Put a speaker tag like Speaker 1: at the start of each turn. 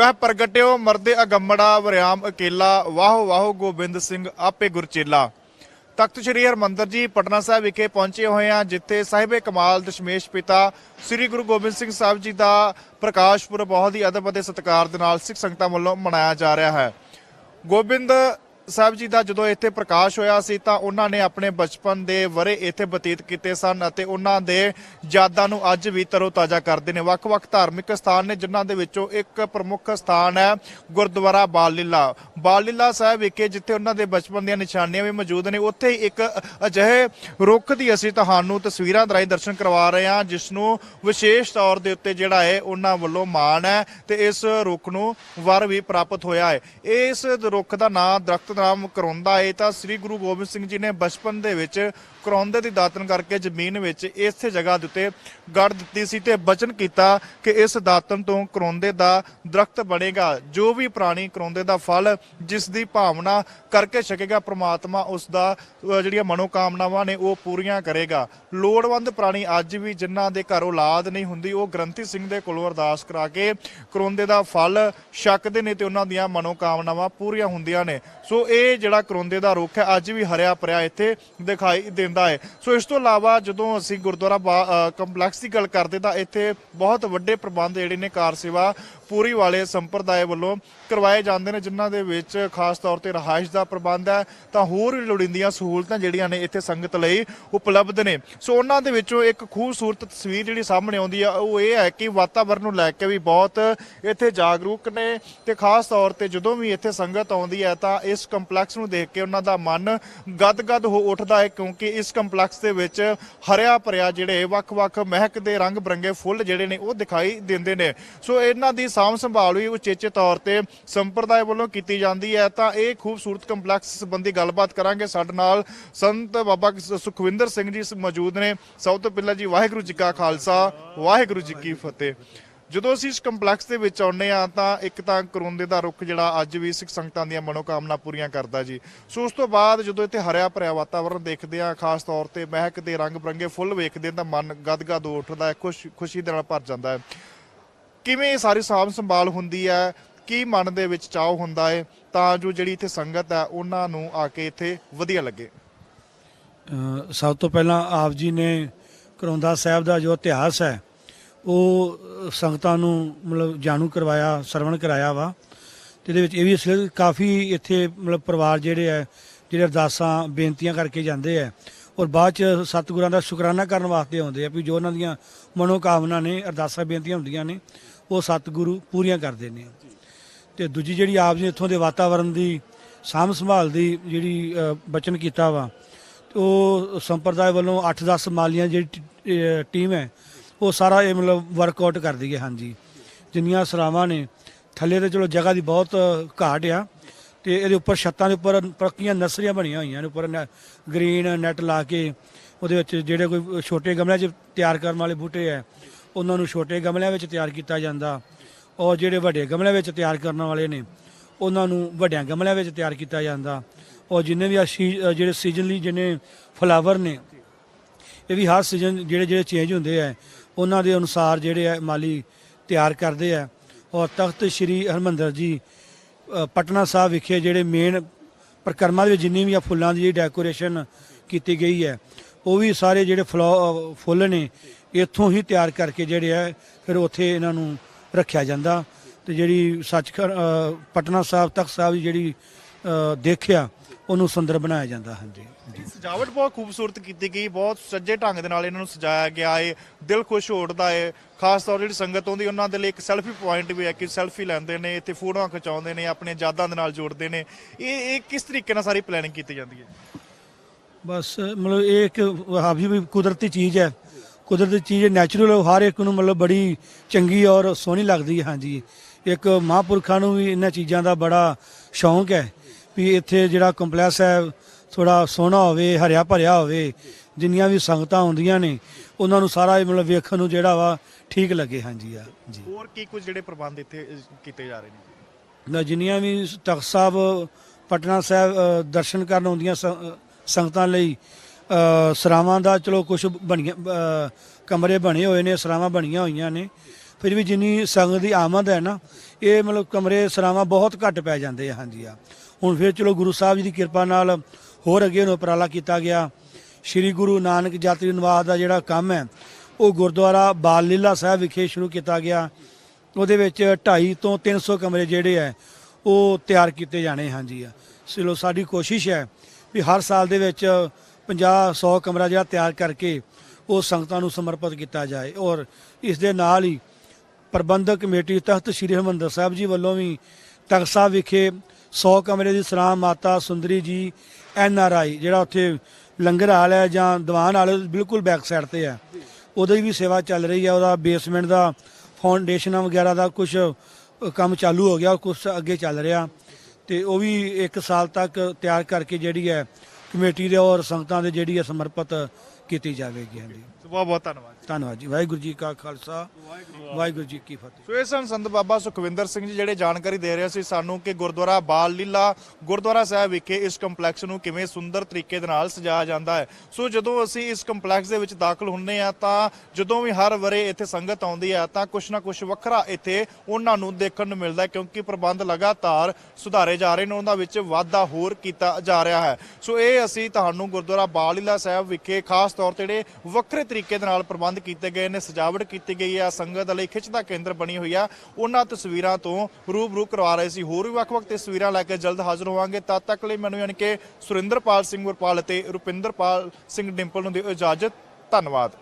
Speaker 1: ਵਹਿ ਪ੍ਰਗਟਿਓ ਮਰਦੇ ਅਗੰਮੜਾ, ਵਰਿਆਮ ਅਕੇਲਾ, ਵਾਹੋ ਵਾਹੋ ਗੋਬਿੰਦ ਸਿੰਘ, ਆਪੇ ਗੁਰਚੇਲਾ। ਤਖਤ ਸ੍ਰੀ ਹਰਮੰਦਰ ਜੀ, ਪਟਨਾ ਸਾਹਿਬ ਵਿਖੇ ਪਹੁੰਚੇ ਹੋਏ ਆ ਜਿੱਥੇ ਸਾਹਿਬੇ ਕਮਾਲ ਦਸ਼ਮੇਸ਼ ਪਿਤਾ ਸ੍ਰੀ ਗੁਰੂ ਗੋਬਿੰਦ ਸਿੰਘ ਸਾਹਿਬ ਜੀ ਦਾ ਪ੍ਰਕਾਸ਼ ਪੁਰਬ ਬਹੁਤ ਹੀ ਅਦਬ ਅਤੇ ਸਤਿਕਾਰ ਦੇ ਨਾਲ ਸਿੱਖ ਸੰਗਤਾਂ ਵੱਲੋਂ ਮਨਾਇਆ ਜਾ ਰਿਹਾ ਹੈ। ਗੋਬਿੰਦ ਸਾਹਿਬ ਜੀ ਦਾ ਜਦੋਂ ਇੱਥੇ ਪ੍ਰਕਾਸ਼ ਹੋਇਆ ਸੀ ਤਾਂ ਉਹਨਾਂ ਨੇ ਆਪਣੇ ਬਚਪਨ ਦੇ ਵਰੇ ਇੱਥੇ ਬਤੀਤ ਕੀਤੇ ਸਨ ਅਤੇ ਉਹਨਾਂ ਦੇ ਯਾਦਾਂ ਨੂੰ ਅੱਜ ਵੀ ਤਰੋਤਾਜ਼ਾ ਕਰਦੇ ਨੇ। ਵੱਖ-ਵੱਖ ਧਾਰਮਿਕ ਸਥਾਨ ਨੇ, ਜਿਨ੍ਹਾਂ ਦੇ ਵਿੱਚੋਂ ਇੱਕ ਪ੍ਰਮੁੱਖ ਸਥਾਨ ਹੈ ਗੁਰਦੁਆਰਾ ਬਾਲ ਲੀਲਾ ਬਾਲ ਲੀਲਾ ਸਾਹਿਬ ਵਿਖੇ, ਜਿੱਥੇ ਉਹਨਾਂ ਦੇ ਬਚਪਨ ਦੀਆਂ ਨਿਸ਼ਾਨੀਆਂ ਵੀ ਮੌਜੂਦ ਨੇ, ਉੱਥੇ ਹੀ ਇੱਕ ਅਜਿਹੇ ਰੁੱਖ ਦੀ ਅਸੀਂ ਤੁਹਾਨੂੰ ਤਸਵੀਰਾਂ ਦਰਾਈ ਦਰਸ਼ਨ ਕਰਵਾ ਰਹੇ ਹਾਂ ਜਿਸ ਨੂੰ ਵਿਸ਼ੇਸ਼ ਤੌਰ ਦੇ ਉੱਤੇ ਜਿਹੜਾ ਹੈ ਉਹਨਾਂ ਵੱਲੋਂ ਮਾਣ ਹੈ ਤੇ ਇਸ ਰੁੱਖ ਨੂੰ ਵਰ ਵੀ ਪ੍ਰਾਪਤ ਹੋਇਆ ਹੈ। ਇਸ ਰੁੱਖ ਦਾ ਨਾਂ ਦਰਖਤ ਦਾ ਨਾਮ ਕਰੌਂਦਾ ਤਾਂ ਸ੍ਰੀ ਗੁਰੂ ਗੋਬਿੰਦ ਸਿੰਘ ਜੀ ਨੇ ਬਚਪਨ ਦੇ ਵਿੱਚ ਕਰੌਂਦੇ ਦੀ ਦਾਤਨ ਕਰਕੇ ਜ਼ਮੀਨ ਵਿੱਚ ਇਸੇ ਜਗ੍ਹਾ ਦੇ ਉੱਤੇ ਗੜ ਦਿੱਤੀ ਸੀ ਤੇ ਬਚਨ ਕੀਤਾ ਕਿ ਇਸ ਦਾਤਨ ਤੋਂ ਕਰੌਂਦੇ ਦਾ ਦਰਖਤ ਬਣੇਗਾ। ਜੋ ਵੀ ਪ੍ਰਾਣੀ ਕਰੌਂਦੇ ਦਾ ਫਲ ਜਿਸ ਦੀ ਭਾਵਨਾ ਕਰਕੇ ਛਕੇਗਾ, ਪ੍ਰਮਾਤਮਾ ਉਸ ਦਾ ਜਿਹੜੀਆਂ ਮਨੋਕਾਮਨਾਵਾਂ ਨੇ ਉਹ ਪੂਰੀਆਂ ਕਰੇਗਾ। ਲੋੜਵੰਦ ਪ੍ਰਾਣੀ ਅੱਜ ਵੀ ਜਿਨ੍ਹਾਂ ਦੇ ਘਰ ਔਲਾਦ ਨਹੀਂ ਹੁੰਦੀ, ਉਹ ਗ੍ਰੰਥੀ ਸਿੰਘ ਦੇ ਕੋਲੋਂ ਅਰਦਾਸ ਕਰਾ ਕੇ ਕਰੌਂਦੇ ਦਾ ਫਲ ਛਕਦੇ ਨੇ ਤੇ ਉਹਨਾਂ ਦੀਆਂ ਮਨੋਕਾਮਨਾਵਾਂ ਪੂਰੀਆਂ ਹੁੰਦੀਆਂ ਨੇ। ਸੋ ਇਹ ਜਿਹੜਾ ਕਰੌਂਦੇ ਦਾ ਰੁੱਖ ਹੈ, ਅੱਜ ਵੀ ਹਰਿਆ ਭਰਿਆ ਇੱਥੇ ਦਿਖਾਈ ਦੇ ਦਿੰਦਾ ਹੈ। ਸੋ ਇਸ ਤੋਂ ਇਲਾਵਾ ਜਦੋਂ ਅਸੀਂ ਗੁਰਦੁਆਰਾ ਬਾ- ਕੰਪਲੈਕਸ ਦੀ ਗੱਲ ਕਰਦੇ ਤਾਂ ਇੱਥੇ ਬਹੁਤ ਵੱਡੇ ਪ੍ਰਬੰਧ ਜਿਹੜੇ ਨੇ ਕਾਰ ਸੇਵਾ ਪੂਰੀ ਵਾਲੇ ਸੰਪਰਦਾਇ ਵੱਲੋਂ ਕਰਵਾਏ ਜਾਂਦੇ ਨੇ, ਜਿਨ੍ਹਾਂ ਦੇ ਵਿੱਚ ਖਾਸ ਤੌਰ ਤੇ ਰਹਾਇਸ਼ ਦਾ ਪ੍ਰਬੰਧ ਹੈ। ਤਾਂ ਹੋਰ ਵੀ ਲੋੜੀਂਦੀਆਂ ਸਹੂਲਤਾਂ ਜਿਹੜੀਆਂ ਨੇ ਇੱਥੇ ਸੰਗਤ ਲਈ ਉਪਲਬਧ ਨੇ। ਸੋ ਉਹਨਾਂ ਦੇ ਵਿੱਚੋਂ ਇੱਕ ਖੂਬਸੂਰਤ ਤਸਵੀਰ ਜਿਹੜੀ ਸਾਹਮਣੇ ਆਉਂਦੀ ਆ ਉਹ ਇਹ ਹੈ ਕਿ ਵਾਤਾਵਰਣ ਨੂੰ ਲੈ ਕੇ ਵੀ ਬਹੁਤ ਇੱਥੇ ਜਾਗਰੂਕ ਨੇ। ਤੇ ਖਾਸ ਤੌਰ ਤੇ ਜਦੋਂ ਵੀ ਇੱਥੇ ਸੰਗਤ ਆਉਂਦੀ ਹੈ ਤਾਂ ਇਸ ਕੰਪਲੈਕਸ ਨੂੰ ਦੇਖ ਕੇ ਉਹਨਾਂ ਦਾ ਮਨ ਗਦਗਦ ਹੋ ਉੱਠਦਾ ਹੈ, ਕਿਉਂਕਿ ਇਸ ਕੰਪਲੈਕਸ ਦੇ ਵਿੱਚ ਹਰਿਆ ਭਰਿਆ ਜਿਹੜੇ ਵੱਖ-ਵੱਖ ਮਹਿਕ ਦੇ ਰੰਗ ਬਰੰਗੇ ਫੁੱਲ ਜਿਹੜੇ ਨੇ ਉਹ ਦਿਖਾਈ ਦਿੰਦੇ ਨੇ। ਸੋ ਇਹਨਾਂ ਦੀ ਸਾਂਭ ਸੰਭਾਲ ਵੀ ਉਚੇਚੇ ਤੌਰ ਤੇ ਸੰਪਰਦਾਇ ਵੱਲੋਂ ਕੀਤੀ ਜਾਂਦੀ ਹੈ। ਤਾਂ ਇਹ ਖੂਬਸੂਰਤ ਕੰਪਲੈਕਸ ਸੰਬੰਧੀ ਗੱਲਬਾਤ ਕਰਾਂਗੇ। ਸਾਡੇ ਨਾਲ ਸੰਤ ਬਾਬਾ ਸੁਖਵਿੰਦਰ ਸਿੰਘ ਜੀ ਮੌਜੂਦ ਨੇ। ਸਭ ਤੋਂ ਪਹਿਲਾਂ ਜੀ ਵਾਹਿਗੁਰੂ ਜੀ ਕਾ ਖਾਲਸਾ, ਵਾਹਿਗੁਰੂ ਜੀ ਕੀ ਫਤਿਹ। ਜਦੋਂ ਅਸੀਂ ਇਸ ਕੰਪਲੈਕਸ ਦੇ ਵਿੱਚ ਆਉਂਦੇ ਆ ਤਾਂ ਇੱਕ ਤਾਂ ਕਰੋਂਦੇ ਦਾ ਰੁੱਖ ਜਿਹੜਾ ਅੱਜ ਵੀ ਸਿੱਖ ਸੰਗਤਾਂ ਦੀਆਂ ਮਨੋਕਾਮਨਾ ਪੂਰੀਆਂ ਕਰਦਾ ਜੀ। ਸੋ ਉਸ ਤੋਂ ਬਾਅਦ ਜਦੋਂ ਇੱਥੇ ਹਰਿਆ ਭਰਿਆ ਵਾਤਾਵਰਣ ਦੇਖਦੇ ਆ ਖਾਸ ਤੌਰ ਤੇ ਮਹਿਕ ਦੇ ਰੰਗ ਬਰੰਗੇ ਫੁੱਲ ਵੇਖਦੇ ਆ ਤਾਂ ਮਨ ਗਦਗਦ ਉੱਠਦਾ ਹੈ, ਖੁਸ਼, ਖੁਸ਼ੀ ਦੇ ਨਾਲ ਭਰ ਜਾਂਦਾ ਹੈ। ਕਿਵੇਂ ਇਹ ਸਾਰੀ ਸਾਂਭ ਸੰਭਾਲ ਹੁੰਦੀ ਹੈ, ਕੀ ਮਨ ਦੇ ਵਿੱਚ ਚਾਅ ਹੁੰਦਾ ਹੈ, ਤਾਂ ਜੋ ਜਿਹੜੀ ਇੱਥੇ ਸੰਗਤ ਹੈ ਉਹਨਾਂ ਨੂੰ ਆ ਕੇ ਇੱਥੇ ਵਧੀਆ ਲੱਗੇ।
Speaker 2: ਸਭ ਤੋਂ ਪਹਿਲਾਂ ਆਪ ਜੀ ਨੇ ਕਰੌਂਦਾ ਸਾਹਿਬ ਦਾ ਜੋ ਇਤਿਹਾਸ ਹੈ ਉਹ ਸੰਗਤਾਂ ਨੂੰ ਮਤਲਬ ਜਾਣੂ ਕਰਵਾਇਆ ਸਰਵਣ ਕਰਾਇਆ ਵਾ। ਤੇ ਇਹਦੇ ਵਿੱਚ ਇਹ ਵੀ ਅਸਲ ਕਾਫੀ ਇੱਥੇ ਮਤਲਬ ਪਰਿਵਾਰ ਜਿਹੜੇ ਹੈ ਜਿਹੜੇ ਅਰਦਾਸਾਂ ਬੇਨਤੀਆਂ ਕਰਕੇ ਜਾਂਦੇ ਆ। ਔਰ ਬਾਅਦ ਚ ਸਤਿਗੁਰਾਂ ਦਾ ਸ਼ੁਕਰਾਨਾ ਕਰਨ ਵਾਸਤੇ ਆਉਂਦੇ ਆ ਵੀ ਜੋ ਉਹਨਾਂ ਦੀਆਂ ਮਨੋਕਾਮਨਾ ਨੇ ਅਰਦਾਸਾਂ ਬੇਨਤੀਆਂ ਹੁੰਦੀਆਂ ਨੇ ਉਹ ਸਤਿਗੁਰੂ ਪੂਰੀਆਂ ਕਰਦੇ ਨੇ। ਤੇ ਦੂਜੀ ਜਿਹੜੀ ਆਪ ਜੀ ਇੱਥੋਂ ਦੇ ਵਾਤਾਵਰਣ ਦੀ ਸਾਂਭ ਸੰਭਾਲ ਦੀ ਜਿਹੜੀ ਅ, ਬਚਨ ਕੀਤਾ ਵਾ ਉਹ ਸੰਪਰਦਾਇ ਵੱਲੋਂ 8-10 ਮਾਲੀਆਂ ਜਿਹੜੀ ਟੀਮ ਹੈ ਉਹ ਸਾਰਾ ਇਹ ਮਤਲਬ ਵਰਕਆਊਟ ਕਰਦੀ ਹੈ, ਹਾਂਜੀ। ਜਿੰਨੀਆਂ ਸਰਾਵਾਂ ਨੇ, ਥੱਲੇ ਤੇ ਚਲੋ ਜਗ੍ਹਾ ਦੀ ਬਹੁਤ ਘਾਟ ਆ, ਤੇ ਇਹਦੇ ਉੱਪਰ ਛੱਤਾਂ ਦੇ ਉੱਪਰ ਪੱਕੀਆਂ ਨਰਸਰੀਆਂ ਬਣੀਆਂ ਹੋਈਆਂ ਨੇ, ਉੱਪਰ ਗ੍ਰੀਨ ਨੈਟ ਲਾ ਕੇ, ਉਹਦੇ ਵਿੱਚ ਜਿਹੜੇ ਕੋਈ ਛੋਟੇ ਗਮਲਿਆਂ 'ਚ ਤਿਆਰ ਕਰਨ ਵਾਲੇ ਬੂਟੇ ਹੈ ਉਹਨਾਂ ਨੂੰ ਛੋਟੇ ਗਮਲਿਆਂ ਵਿੱਚ ਤਿਆਰ ਕੀਤਾ ਜਾਂਦਾ। ਔਰ ਜਿਹੜੇ ਵੱਡੇ ਗਮਲਿਆਂ ਵਿੱਚ ਤਿਆਰ ਕਰਨ ਵਾਲੇ ਨੇ, ਉਹਨਾਂ ਨੂੰ ਵੱਡਿਆਂ ਗਮਲਿਆਂ ਵਿੱਚ ਤਿਆਰ ਕੀਤਾ ਜਾਂਦਾ। ਔਰ ਜਿੰਨੇ ਵੀ ਆ ਜਿਹੜੇ ਸੀਜ਼ਨਲੀ ਜਿੰਨੇ ਫਲਾਵਰ ਨੇ, ਇਹ ਵੀ ਹਰ ਸੀਜ਼ਨ ਜਿਹੜੇ ਜਿਹੜੇ ਚੇਂਜ ਹੁੰਦੇ ਆ ਉਹਨਾਂ ਦੇ ਅਨੁਸਾਰ ਜਿਹੜੇ ਆ ਮਾਲੀ ਤਿਆਰ ਕਰਦੇ ਆ। ਔਰ ਤਖਤ ਸ੍ਰੀ ਹਰਮੰਦਰ ਜੀ ਪਟਨਾ ਸਾਹਿਬ ਵਿਖੇ ਜਿਹੜੇ ਮੇਨ ਪ੍ਰਕਰਮਾਂ ਦੇ ਵਿੱਚ ਜਿੰਨੀ ਵੀ ਆ ਫੁੱਲਾਂ ਦੀ ਡੈਕੋਰੇਸ਼ਨ ਕੀਤੀ ਗਈ ਹੈ, ਉਹ ਵੀ ਸਾਰੇ ਜਿਹੜੇ ਫਲੋ- ਫੁੱਲ ਨੇ, ਇੱਥੋਂ ਹੀ ਤਿਆਰ ਕਰਕੇ ਜਿਹੜੇ ਆ, ਫਿਰ ਉੱਥੇ ਇਹਨਾਂ ਨੂੰ ਰੱਖਿਆ ਜਾਂਦਾ। ਤੇ ਜਿਹੜੀ ਸੱਚਖੰਡ ਪਟਨਾ ਸਾਹਿਬ, ਤਖਤ ਸਾਹਿਬ ਦੀ ਜਿਹੜੀ ਦੇਖਿਆ ਉਹਨੂੰ ਸੁੰਦਰ ਬਣਾਇਆ ਜਾਂਦਾ ਹਾਂਜੀ। ਜੀ
Speaker 1: ਸਜਾਵਟ ਬਹੁਤ ਖੂਬਸੂਰਤ ਕੀਤੀ ਗਈ ਬਹੁਤ ਸੱਜੇ ਢੰਗ ਦੇ ਨਾਲ ਇਹਨਾਂ ਨੂੰ ਸਜਾਇਆ ਗਿਆ ਹੈ ਦਿਲ ਖੁਸ਼ ਹੋੜਦਾ ਹੈ ਖਾਸ ਤੌਰ ਜਿਹੜੀ ਸੰਗਤ ਆਉਂਦੀ ਉਹਨਾਂ ਦੇ ਲਈ ਇੱਕ ਸੈਲਫੀ ਪੁਆਇੰਟ ਵੀ ਹੈ ਕਿ ਸੈਲਫੀ ਲੈਂਦੇ ਨੇ ਇੱਥੇ ਫੋਟੋਆਂ ਖਿਚਾਉਂਦੇ ਨੇ ਆਪਣੀਆਂ ਯਾਦਾਂ ਦੇ ਨਾਲ ਜੋੜਦੇ ਨੇ। ਇਹ ਇਹ ਕਿਸ ਤਰੀਕੇ ਨਾਲ ਸਾਰੀ ਪਲੈਨਿੰਗ ਕੀਤੀ ਜਾਂਦੀ ਹੈ?
Speaker 2: ਬਸ ਮਤਲਬ ਇਹ ਇੱਕ ਹਾਵੀ ਵੀ ਕੁਦਰਤੀ ਚੀਜ਼ ਹੈ। ਕੁਦਰਤੀ ਚੀਜ਼ ਨੈਚੁਰਲ ਹਰ ਇੱਕ ਨੂੰ ਮਤਲਬ ਬੜੀ ਚੰਗੀ ਔਰ ਸੋਹਣੀ ਲੱਗਦੀ ਹੈ ਹਾਂਜੀ। ਇੱਕ ਮਹਾਂਪੁਰਖਾਂ ਨੂੰ ਵੀ ਇਹਨਾਂ ਚੀਜ਼ਾਂ ਦਾ ਬੜਾ ਸ਼ੌਂਕ ਹੈ। ਵੀ ਇੱਥੇ ਜਿਹੜਾ ਕੰਪਲੈਕਸ ਹੈ ਥੋੜਾ ਸੋਹਣਾ ਹੋਵੇ ਹਰਿਆ ਭਰਿਆ ਹੋਵੇ ਜਿੰਨੀਆਂ ਵੀ ਸੰਗਤਾਂ ਆਉਂਦੀਆਂ ਨੇ ਉਹਨਾਂ ਨੂੰ ਸਾਰਾ ਇਹ ਮਤਲਬ ਵੇਖਣ ਨੂੰ ਜਿਹੜਾ ਵਾ ਠੀਕ ਲੱਗੇ। ਹਾਂਜੀ ਆ ਜੀ।
Speaker 1: ਹੋਰ ਕੀ ਕੁਝ ਜਿਹੜੇ ਪ੍ਰਬੰਧ ਇੱਥੇ ਕੀਤੇ ਜਾ ਰਹੇ ਨੇ?
Speaker 2: ਨਾ ਜਿੰਨੀਆਂ ਵੀ ਤਖਤ ਸਾਹਿਬ ਪਟਨਾ ਸਾਹਿਬ ਦਰਸ਼ਨ ਕਰਨ ਆਉਂਦੀਆਂ ਸੰਗਤਾਂ ਲਈ ਸਰਾਵਾਂ ਦਾ ਚਲੋ ਕੁਝ ਬਣੀਆਂ ਕਮਰੇ ਬਣੇ ਹੋਏ ਨੇ ਸਰਾਵਾਂ ਬਣੀਆਂ ਹੋਈਆਂ ਨੇ। ਫਿਰ ਵੀ ਜਿੰਨੀ ਸੰਗਤ ਦੀ ਆਮਦ ਹੈ ਨਾ ਇਹ ਮਤਲਬ ਕਮਰੇ ਸਰਾਵਾਂ ਬਹੁਤ ਘੱਟ ਪੈ ਜਾਂਦੇ ਆ। ਹਾਂਜੀ ਆ ਹੁਣ ਫਿਰ ਚਲੋ ਗੁਰੂ ਸਾਹਿਬ ਜੀ ਦੀ ਕਿਰਪਾ ਨਾਲ ਹੋਰ ਅੱਗੇ ਨੂੰ ਉਪਰਾਲਾ ਕੀਤਾ ਗਿਆ। ਸ੍ਰੀ ਗੁਰੂ ਨਾਨਕ ਯਾਤਰੀ ਨਿਵਾਸ ਦਾ ਜਿਹੜਾ ਕੰਮ ਹੈ, ਉਹ ਗੁਰਦੁਆਰਾ ਬਾਲ ਲੀਲਾ ਸਾਹਿਬ ਵਿਖੇ ਸ਼ੁਰੂ ਕੀਤਾ ਗਿਆ। ਉਹਦੇ ਵਿੱਚ 250 ਤੋਂ 300 ਕਮਰੇ ਜਿਹੜੇ ਹੈ, ਉਹ ਤਿਆਰ ਕੀਤੇ ਜਾਣੇ ਹਾਂਜੀ ਆ ਚਲੋ ਸਾਡੀ ਕੋਸ਼ਿਸ਼ ਹੈ ਵੀ ਹਰ ਸਾਲ ਦੇ ਵਿੱਚ 50 100 ਕਮਰਾ ਜਿਹੜਾ ਤਿਆਰ ਕਰਕੇ ਉਹ ਸੰਗਤਾਂ ਨੂੰ ਸਮਰਪਿਤ ਕੀਤਾ ਜਾਏ ਔਰ ਇਸ ਦੇ ਨਾਲ ਹੀ ਪ੍ਰਬੰਧਕ ਕਮੇਟੀ ਤਖਤ ਸ੍ਰੀ ਹਰਿਮੰਦਰ ਸਾਹਿਬ ਜੀ ਵੱਲੋਂ ਵੀ ਤਖਤ ਸਾਹਿਬ ਵਿਖੇ 100 ਕਮਰੇ ਦੀ ਸਰਾਂ ਮਾਤਾ ਸੁੰਦਰੀ ਜੀ, ਐਨ ਆਰ ਆਈ, ਜਿਹੜਾ ਉੱਥੇ ਲੰਗਰ ਹਾਲ ਹੈ ਜਾਂ ਦੀਵਾਨ ਹਾਲ, ਬਿਲਕੁਲ ਬੈਕ ਸਾਈਡ ਤੇ ਹੈ। ਉਹਦੀ ਵੀ ਸੇਵਾ ਚੱਲ ਰਹੀ ਹੈ, ਉਹਦਾ ਬੇਸਮੈਂਟ ਦਾ ਫਾਊਂਡੇਸ਼ਨਾਂ ਵਗੈਰਾ ਦਾ ਕੁਝ ਕੰਮ ਚਾਲੂ ਹੋ ਗਿਆ ਕੁਝ ਅੱਗੇ ਚੱਲ ਰਿਹਾ। ਤੇ ਉਹ ਵੀ 1 ਸਾਲ ਤੱਕ ਤਿਆਰ ਕਰਕੇ ਜਿਹੜੀ ਹੈ ਕਮੇਟੀ ਦੇ ਔਰ ਸੰਗਤਾਂ ਦੇ ਜਿਹੜੀ ਹੈ ਸਮਰਪਿਤ ਕੀਤੀ ਜਾਵੇਗੀ ਹਾਂਜੀ।
Speaker 1: ਬਹੁਤ ਬਹੁਤ ਧੰਨਵਾਦ
Speaker 2: ਧੰਨਵਾਦ ਜੀ। ਵਾਹਿਗੁਰੂ ਜੀ ਕਾ ਖਾਲਸਾ ਵਾਹਿਗੁਰੂ ਜੀ ਕੀ ਫਤਿਹ।
Speaker 1: ਸੋ ਇਹ ਸਨ ਸੰਤ ਬਾਬਾ ਸੁਖਵਿੰਦਰ ਸਿੰਘ ਜੀ ਜਿਹੜੇ ਜਾਣਕਾਰੀ ਦੇ ਰਹੇ ਸੀ ਸਾਨੂੰ ਕਿ ਗੁਰਦੁਆਰਾ ਬਾਲ ਲੀਲਾ ਗੁਰਦੁਆਰਾ ਸਾਹਿਬ ਵਿਖੇ ਇਸ ਕੰਪਲੈਕਸ ਨੂੰ ਕਿਵੇਂ ਸੁੰਦਰ ਤਰੀਕੇ ਦੇ ਨਾਲ ਸਜਾਇਆ ਜਾਂਦਾ ਹੈ। ਸੋ ਜਦੋਂ ਅਸੀਂ ਇਸ ਕੰਪਲੈਕਸ ਦੇ ਵਿੱਚ ਦਾਖਲ ਹੁੰਨੇ ਆ ਤਾਂ ਜਦੋਂ ਵੀ ਹਰ ਵਰੇ ਇੱਥੇ ਸੰਗਤ ਆਉਂਦੀ ਹੈ ਤਾਂ ਕੁਛ ਨਾ ਕੁਛ ਵੱਖਰਾ ਇੱਥੇ ਉਹਨਾਂ ਨੂੰ ਦੇਖਣ ਨੂੰ ਮਿਲਦਾ ਹੈ ਕਿਉਂਕਿ ਪ੍ਰਬੰਧ ਲਗਾਤਾਰ ਸੁਧਾਰੇ ਜਾ ਰਹੇ ਨੇ ਉਹਨਾਂ ਵਿੱਚ ਵਾਧਾ ਹੋਰ ਕੀਤਾ ਜਾ ਰਿਹਾ ਹੈ। ਸੋ ਇਹ ਅਸੀਂ ਤੁਹਾਨੂੰ ਗੁਰਦੁਆਰਾ ਬਾਲ ਲੀਲਾ ਸਾਹਿਬ ਵਿਖੇ ਖਾਸ ਤੌਰ ਤੇ ਜਿਹੜੇ ਵੱਖਰੇ ਤਰੀਕੇ ਦੇ ਨਾਲ ਪ੍ਰਬੰਧ ਕੀਤੇ ਗਏ ਨੇ, ਸਜਾਵਟ ਕੀਤੀ ਗਈ ਆ, ਸੰਗਤ ਲਈ ਖਿੱਚ ਦਾ ਕੇਂਦਰ ਬਣੀ ਹੋਈ ਆ, ਉਹਨਾਂ ਤਸਵੀਰਾਂ ਤੋਂ ਰੂਬਰੂ ਕਰਵਾ ਰਹੇ ਸੀ। ਹੋਰ ਵੀ ਵੱਖ-ਵੱਖ ਤਸਵੀਰਾਂ ਲੈ ਕੇ ਜਲਦ ਹਾਜ਼ਰ ਹੋਵਾਂਗੇ। ਤਦ ਤੱਕ ਲਈ ਮੈਨੂੰ ਯਾਨੀ ਕਿ ਸੁਰਿੰਦਰਪਾਲ ਸਿੰਘ ਵਰਪਾਲ ਅਤੇ ਰੁਪਿੰਦਰਪਾਲ ਸਿੰਘ ਡਿੰਪਲ ਨੂੰ ਦਿਓ ਇਜਾਜ਼ਤ। ਧੰਨਵਾਦ।